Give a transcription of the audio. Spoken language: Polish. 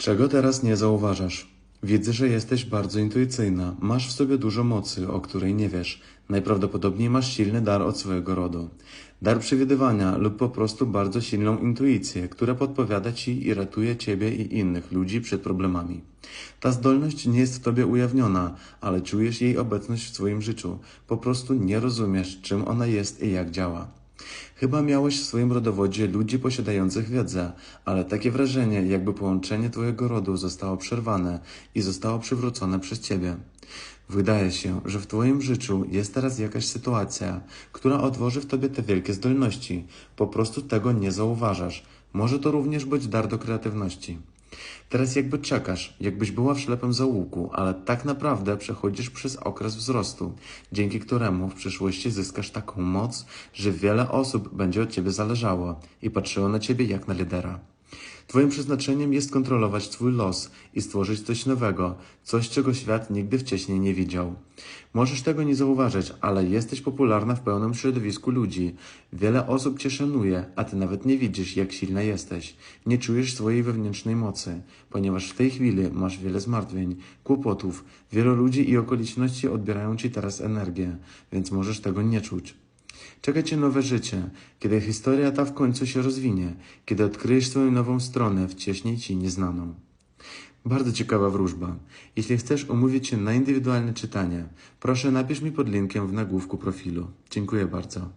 Czego teraz nie zauważasz? Widzę, że jesteś bardzo intuicyjna. Masz w sobie dużo mocy, o której nie wiesz. Najprawdopodobniej masz silny dar od swojego rodu. Dar przewidywania lub po prostu bardzo silną intuicję, która podpowiada ci i ratuje ciebie i innych ludzi przed problemami. Ta zdolność nie jest w tobie ujawniona, ale czujesz jej obecność w swoim życiu. Po prostu nie rozumiesz, czym ona jest i jak działa. Chyba miałeś w swoim rodowodzie ludzi posiadających wiedzę, ale takie wrażenie, jakby połączenie twojego rodu zostało przerwane i zostało przywrócone przez ciebie. Wydaje się, że w twoim życiu jest teraz jakaś sytuacja, która otworzy w tobie te wielkie zdolności. Po prostu tego nie zauważasz. Może to również być dar do kreatywności. Teraz jakby czekasz, jakbyś była w ślepym zaułku, ale tak naprawdę przechodzisz przez okres wzrostu, dzięki któremu w przyszłości zyskasz taką moc, że wiele osób będzie od ciebie zależało i patrzyło na ciebie jak na lidera. Twoim przeznaczeniem jest kontrolować Twój los i stworzyć coś nowego, coś, czego świat nigdy wcześniej nie widział. Możesz tego nie zauważyć, ale jesteś popularna w pełnym środowisku ludzi. Wiele osób Cię szanuje, a Ty nawet nie widzisz, jak silna jesteś. Nie czujesz swojej wewnętrznej mocy, ponieważ w tej chwili masz wiele zmartwień, kłopotów. Wielu ludzi i okoliczności odbierają Ci teraz energię, więc możesz tego nie czuć. Czeka Cię nowe życie, kiedy historia ta w końcu się rozwinie, kiedy odkryjesz swoją nową stronę, wcześniej Ci nieznaną. Bardzo ciekawa wróżba. Jeśli chcesz umówić się na indywidualne czytanie, proszę napisz mi pod linkiem w nagłówku profilu. Dziękuję bardzo.